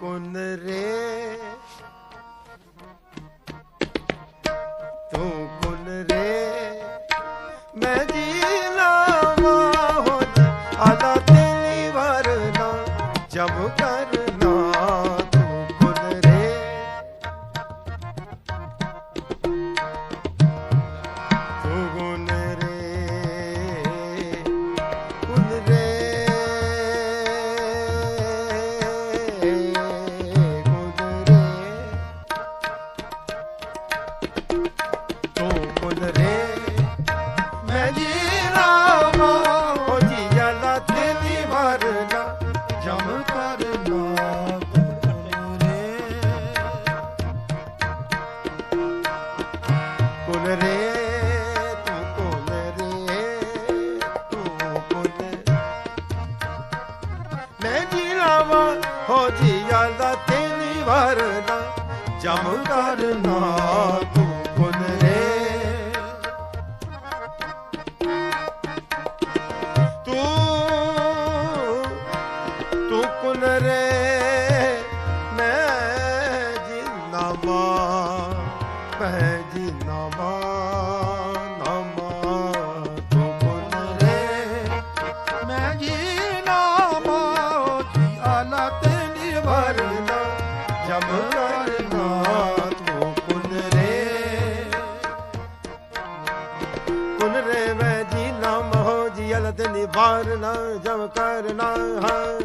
कुन रे ਜਮ ਕਰਨਾ ਤੂੰ ਕੁਲ ਰੇ ਤੂੰ ਤੂੰ ਕੁਲ ਰੇ, ਮੈਂ ਜੀ ਨਾਮਾ ਮੈਂ ਜੀ ਨਾਮਾ ਨਿਤ ਨਿਵਾਰਣਾ ਜਮ ਕਰਨਾ, ਹੈ।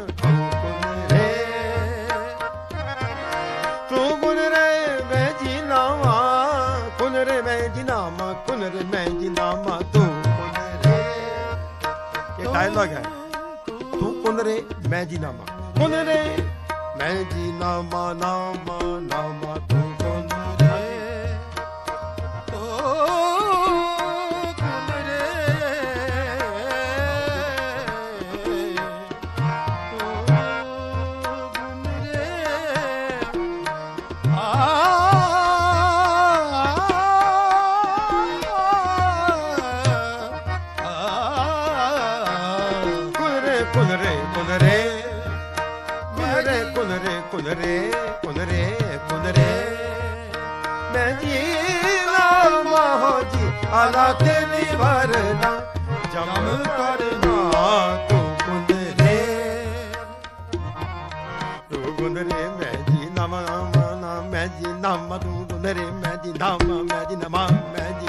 ਤੂੰ ਰੇ, ਮੈਂ ਜਿਨਾਵਾ। ਕੁਨ ਰੇ, ਮੈਂ ਜਿਨਾਵਾ ਕੁਨ ਤੂੰ ਕੁਨ ਰੇ। ਇਹ ਹੈ। ਤੂੰ ਕੁਨਰੇ ਮੈਂ ਜੀ ਨਾਮਾ ਰੇ, ਮੈਂ ਜਿਨਾਵਾ ਨਾਮਾ ਨਾਮਾ ਤੂੰ ਕੁਨਰੇ ਕੁਨਰੇ ਕੁਨਰੇ ਮੈਂ ਜੀਵਾ ਮਹੋ ਜੀ ਆਲਾ ਤੇ ਨਿਵਰਨਾ ਜਮ ਕਰਨਾ ਤੂੰ ਕੁਨਰੇ ਤੂੰ ਕੁਨਰੇ ਮੈਂ ਜੀ ਨਾਮ ਨਾਮ ਮੈਂ ਜੀ ਨਾਮ ਤੂੰ ਕੁਨਰੇ ਮੈਂ ਜੀ ਨਾਮ ਮੈਂ ਜੀ ਨਾਮ ਮੈਂ ਜੀ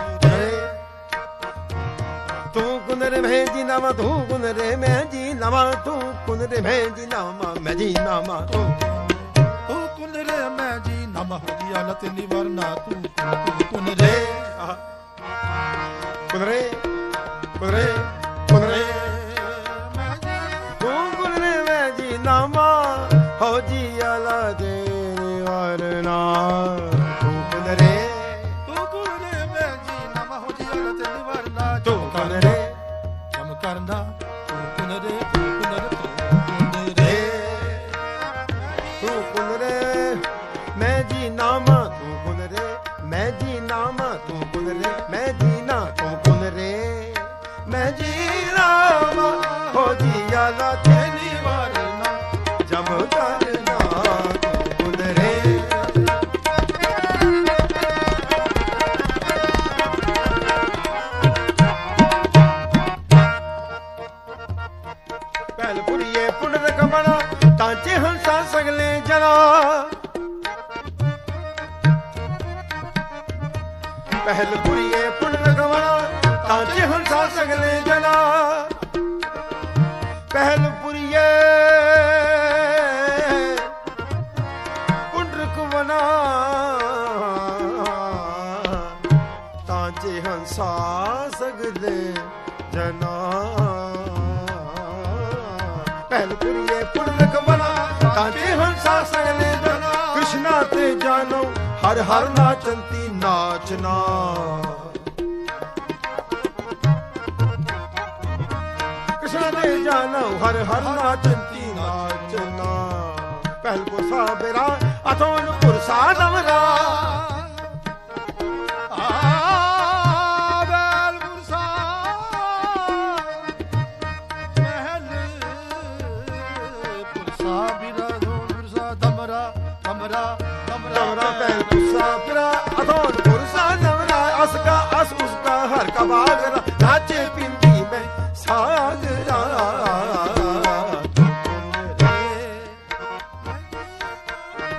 ਤੂੰ ਕੁਨਰੇ ਮੈਂ ਜੀ ਨਾਮ ਤੂੰ ਕੁਨਰੇ ਮੈਂ ਜੀ ਨਾਮ ਤੂੰ ਕੁਨਰੇ ਮੈਂ ਜੀ ਨਾਮ ਮੈਂ ਜੀ ਨਾਮ ਤੂੰ ਮਹਦੀ ਆਲਤ ਨਿਵਰ ਨਾ ਤੂੰ ਤੂੰ ਪੁਨਰੇ ਆਹ। ਪੁਨਰੇ ਪੁਨਰੇ ਸਹਿਲ ਪੁਰੀਏ ਪੁੰਨ ਗਵਾ ਤਾਂ ਜੇ ਹੁਣ ਸਾ ਸਗਲੇ ਜਨਾ ਪਹਿਲ ਪੁਰੀਏ ਪੁੰਡਰਕ ਵਨਾ ਤਾਂ ਜੇ ਹੰਸਾ ਸਗਲੇ ਜਨਾ ਪਹਿਲ ਪੁਰੀਏ ਪੁੰਡਰਕ ਵਨਾ ਤਾਂ ਜੇ ਹੰਸਾ ਸਗਲੇ ਹਰ ਹਰ ਨਾਚੰਤੀ ਨਾਚਨਾ ਕ੍ਰਿਸ਼ਨ ਜਾਣਾ ਹਰ ਹਰ ਨਾਚੰਤੀ ਨਾਚਨਾ ਪਹਿਲ ਕੋ ਸਾਬਰਾ ਅਥੋਨ ਪੁਰਸਾ ਦਮਰਾ ਪਿੰਦੀ ਮੈਂ ਸਾਗਰਾ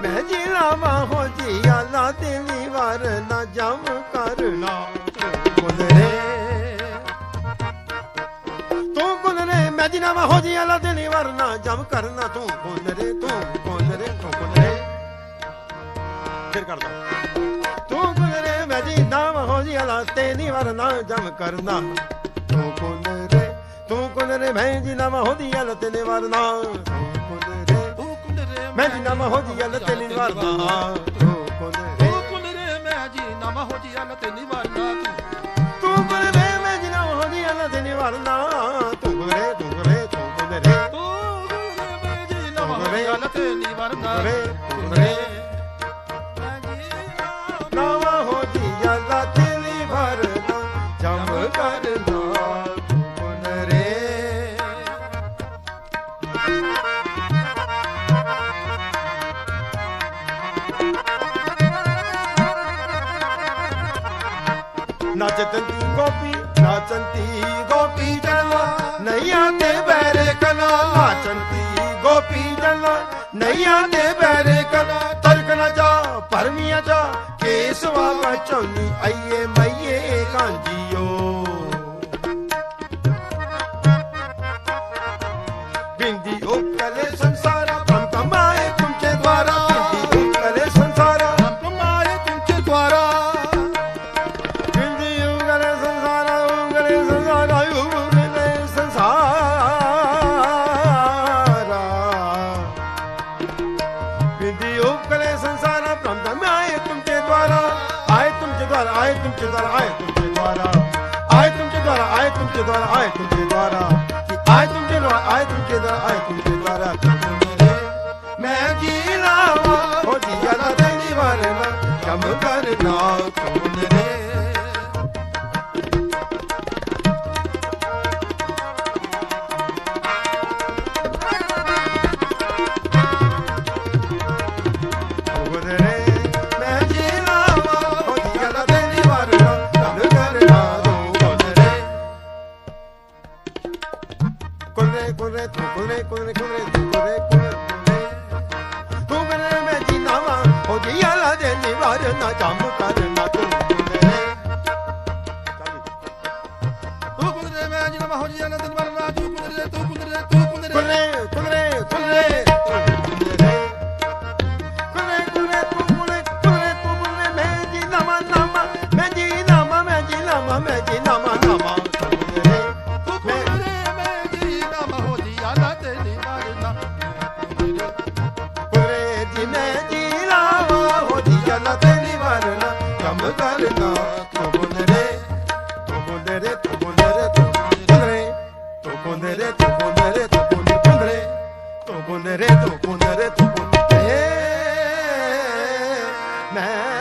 ਮੈਂ ਜੀ ਲਾਵਾ ਹੋ ਜੀ ਆਲਾ ਤੇਰੀ ਵਾਰ ਨਾ ਜਮ ਕਰਨਾ ਕੁਦਰੇ ਤੂੰ। ਕੁਦਰੇ ਮੈਂ ਜੀ ਲਾਵਾ ਹੋ ਜੀ ਆਲਾ ਤੇਰੀ ਜਮ ਕਰਨਾ ਤੂੰ ਬੋਲ ਤੂੰ ਤੂੰ ਫਿਰ ਕਰਦਾ। ਤੂੰ ਕੁਦਰੇ ਮੈਂ ਜੀ ਲਾਵਾ ਹੋ ਜੀ ਆਲਾ ਤੇਰੀ ਵਾਰ ਨਾ ਜਮ ਕਰਨਾ ਤੂੰ ਕੁਦਰੇ ਤੂੰ ਕੁਦਰੇ ਮੈਂ ਜੀ ਲਾਵਾ ਹੋ ਜੀ ਆਲਾ ਤੇਰੀ ਵਾਰ ਨਾ। ਤੂੰ ਕੁਦਰੇ ਤੂੰ ਕੁੰਡਰੇ ਮੈਂ ਜੀ ਨਾਮ ਹੋ ਜੀ ਗੱਲ ਤੇ ਨਿਵਾਰਨਾ ਤੂੰ ਕੋਨੇ ਮੈਂ ਜੀ ਨਮ ਹੋ ਜੀ ਅਲ ਤੇ ਨਿਵਾਰਨਾ ਤੂੰ ਤੂੰ ਕੋਨੇ ਮੈਂ ਜੀ ਨਾਮ ਹੋ ਜੀ ਗੱਲ ਤੇ ਨਿਵਾਰਨਾ ਨੱਚਦੀ ਗੋਪੀ ਨਾਚੰਤੀ ਗੋਪੀ ਜਨਾ ਨਈਆਂ ਤੇ ਬੈਰੇ ਕਨਾ ਨਾਚੰਤੀ ਗੋਪੀ ਜਨਾ ਨਈਆਂ ਤੇ ਬੈਰੇ ਕਨਾ ਤਰਕ ਨਾ ਜਾ ਪਰਮੀਆਂ ਜਾ, ਕੇਸਵਾ ਬਚੌਨੀ ਆਈਏ ਮਈਏ ਕਾਂਜੀਓ आए तुमके द्वारा आए तुमके द्वारा आए तुमके द्वारा आए तुमके द्वारा आए तुमके द्वारा कि आए तुमके द्वारा आए तुमके द्वारा आए तुमके द्वारा ਕੋਨੇ ਤੂੰ ਕੋਨੇ ਕੋਨੇ ਕੋਨੇ ਤੂੰ ਕੋਨੇ ਕੋਨੇ ਤੂੰ ਕੋਨੇ ਮੈਂ ਜੀ ਨਾਵਾ ਹੋ ਜੀ ਆਲਾ ਦੇ ਨਿਵਾਰ ਨਾ ਜਮ ਕਰਨਾ ਤੂੰ ਕੋਨੇ ਤੂੰ ਕੁੰਡਰੇ ਮੈਂ ਜੀ ਨਮ ਹੋ ਜੀ ਅਲ ਤੇ ਨਿਵਾਰਨਾ ਤੂੰ ਕੁੰਡਰੇ ਤੂੰ ਤੂੰ ਤੂੰ ਪੁਨਰ ਮੈਂ